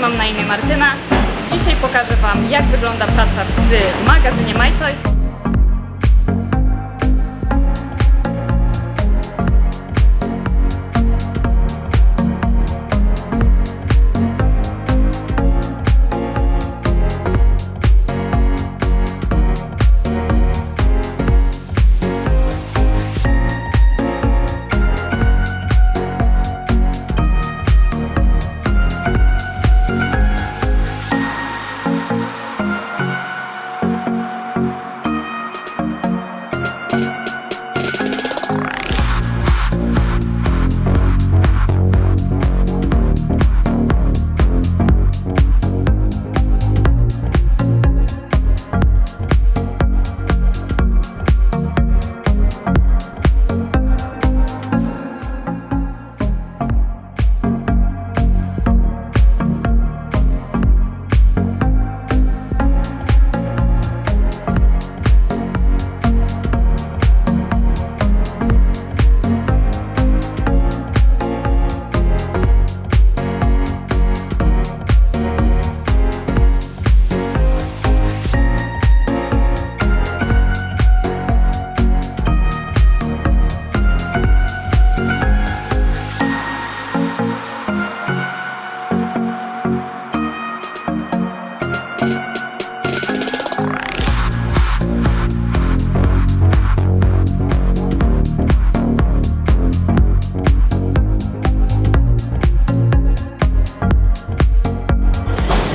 Mam na imię Martyna. Dzisiaj pokażę Wam, jak wygląda praca w magazynie My Toys.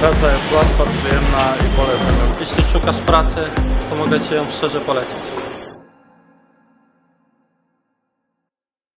Praca jest łatwa, przyjemna i polecam. Jeśli szukasz pracy, to mogę Ci ją szczerze polecić.